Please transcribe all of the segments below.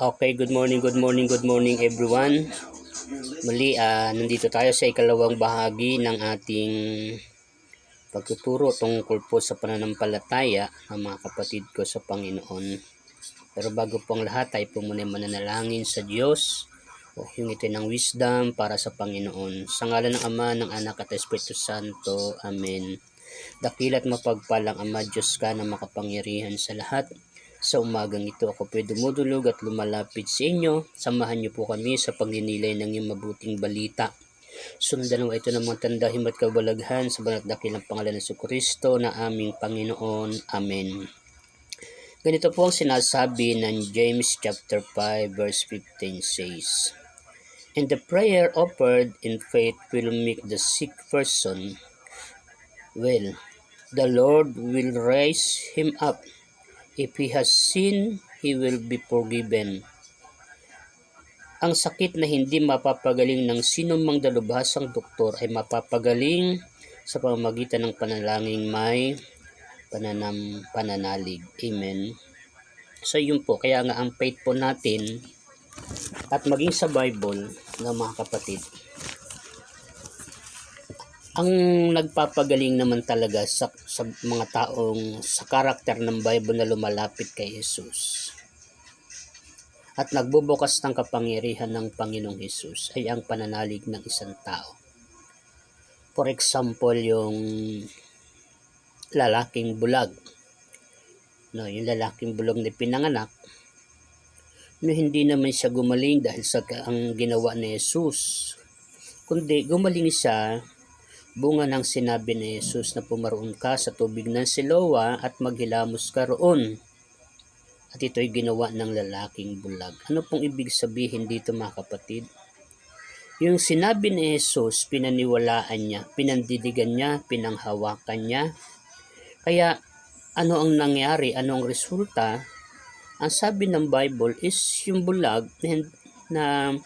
Okay, good morning, good morning, good morning everyone. Muli, ah, nandito tayo sa ikalawang bahagi ng ating pagtuturo tungkol po sa pananampalataya ng mga kapatid ko sa Panginoon. Pero bago po ang lahat, tayo po muna mananalangin sa Diyos o hingi tayo ng wisdom para sa Panginoon. Sa ngalan ng Ama, ng Anak at Espiritu Santo. Amen. Dakilat mapagpalang Ama Diyos ka na makapangyarihan sa lahat. Sa umagang ito ako po dumudulog at lumalapit sa inyo. Samahan niyo po kami sa pagninilay ng iyong mabuting balita. Sundan mo ito ng mga tanda, himmat kabalaghan sa banat dakilang pangalan ng Kristo na aming Panginoon. Amen. Ganito po ang sinasabi ng James chapter 5 verse 15 says, And the prayer offered in faith will make the sick person well. The Lord will raise him up. If he has sinned, he will be forgiven. Ang sakit na hindi mapapagaling ng sinumang dalubhasang doktor ay mapapagaling sa pamamagitan ng panalangin may pananam pananalig. Amen. So yun po, kaya nga ang faith po natin at maging sa Bible ng mga kapatid, ang nagpapagaling naman talaga sa, sa mga taong sa karakter ng Bible na lumalapit kay Jesus at nagbubukas ng kapangyarihan ng Panginoong Jesus ay ang pananalig ng isang tao. For example, yung lalaking bulag. No, yung lalaking bulag na pinanganak, no, hindi naman siya gumaling dahil sa ang ginawa ni Jesus. Kundi gumaling siya bunga ng sinabi ni Jesus na pumaroon ka sa tubig ng Siloa at maghilamos ka roon. At ito'y ginawa ng lalaking bulag. Ano pong ibig sabihin dito mga kapatid? Yung sinabi ni Jesus, pinaniwalaan niya, pinandidigan niya, pinanghawakan niya. Kaya ano ang nangyari, ano ang resulta? Ang sabi ng Bible is yung bulag na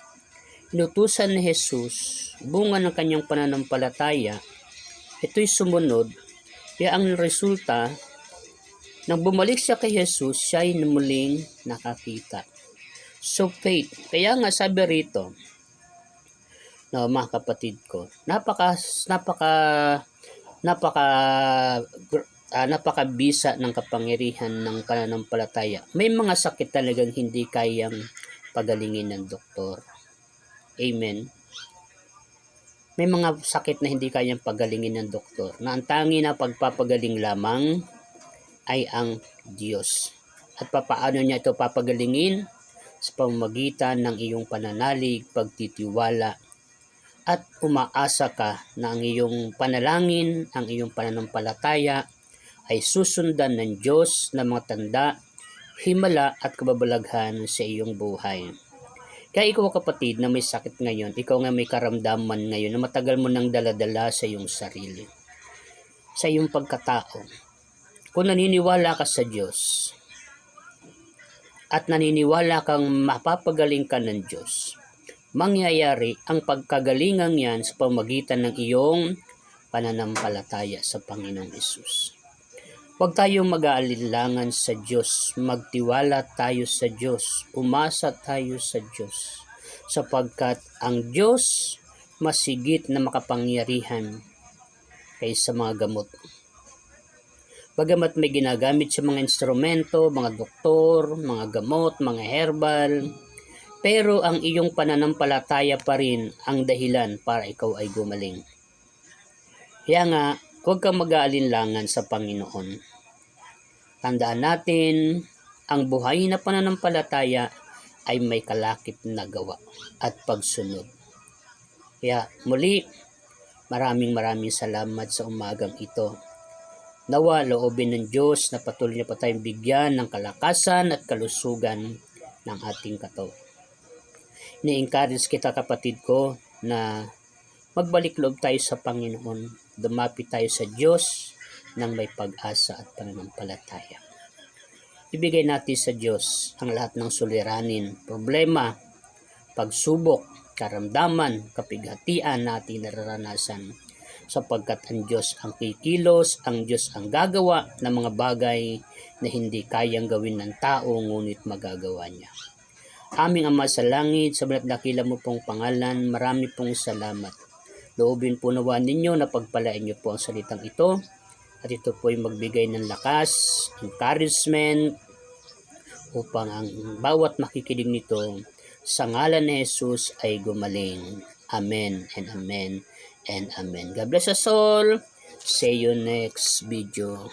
inutusan ni Jesus, bunga ng kanyang pananampalataya, ito'y sumunod, kaya ang resulta, nang bumalik siya kay Jesus, siya ay muling nakakita. So faith, kaya nga sabi rito, no, mga kapatid ko, napaka, napaka, napaka, ah, napakabisa ng kapangyarihan ng pananampalataya. May mga sakit talagang hindi kayang pagalingin ng doktor. Amen. May mga sakit na hindi kayang pagalingin ng doktor na ang tangi na pagpapagaling lamang ay ang Diyos. At papaano niya ito papagalingin? Sa pamamagitan ng iyong pananalig, pagtitiwala, at umaasa ka na ang iyong panalangin, ang iyong pananampalataya ay susundan ng Diyos na mga tanda, himala at kababalaghan sa iyong buhay. Kaya ikaw kapatid na may sakit ngayon, ikaw nga may karamdaman ngayon na matagal mo nang daladala sa iyong sarili, sa iyong pagkatao. Kung naniniwala ka sa Diyos at naniniwala kang mapapagaling ka ng Diyos, mangyayari ang pagkagalingan yan sa pamagitan ng iyong pananampalataya sa Panginoong Isus. Huwag tayong mag-aalinlangan sa Diyos, magtiwala tayo sa Diyos, umasa tayo sa Diyos, sapagkat ang Diyos masigit na makapangyarihan kaysa mga gamot. Bagamat may ginagamit sa mga instrumento, mga doktor, mga gamot, mga herbal, pero ang iyong pananampalataya pa rin ang dahilan para ikaw ay gumaling. Kaya nga, huwag kang mag-aalinlangan sa Panginoon. Tandaan natin, ang buhay na pananampalataya ay may kalakip na gawa at pagsunod. Kaya muli, maraming maraming salamat sa umagang ito. Nawa loobin ng Diyos na patuloy niya pa tayong bigyan ng kalakasan at kalusugan ng ating katawan. Ni-encourage kita kapatid ko na magbalik loob tayo sa Panginoon. Dumapit tayo sa Diyos ng may pag-asa at pananampalataya. Ibigay natin sa Diyos ang lahat ng suliranin, problema, pagsubok, karamdaman, kapighatian natin nararanasan sapagkat ang Diyos ang kikilos, ang Diyos ang gagawa ng mga bagay na hindi kayang gawin ng tao ngunit magagawa niya. Aming Ama sa Langit, sa balat dakila mo pong pangalan, marami pong salamat. Loobin po nawa ninyo na pagpalain niyo po ang salitang ito at ito po ay magbigay ng lakas, encouragement upang ang bawat makikinig nito sa ngalan ni Jesus ay gumaling. Amen and amen and amen. God bless us all. See you next video.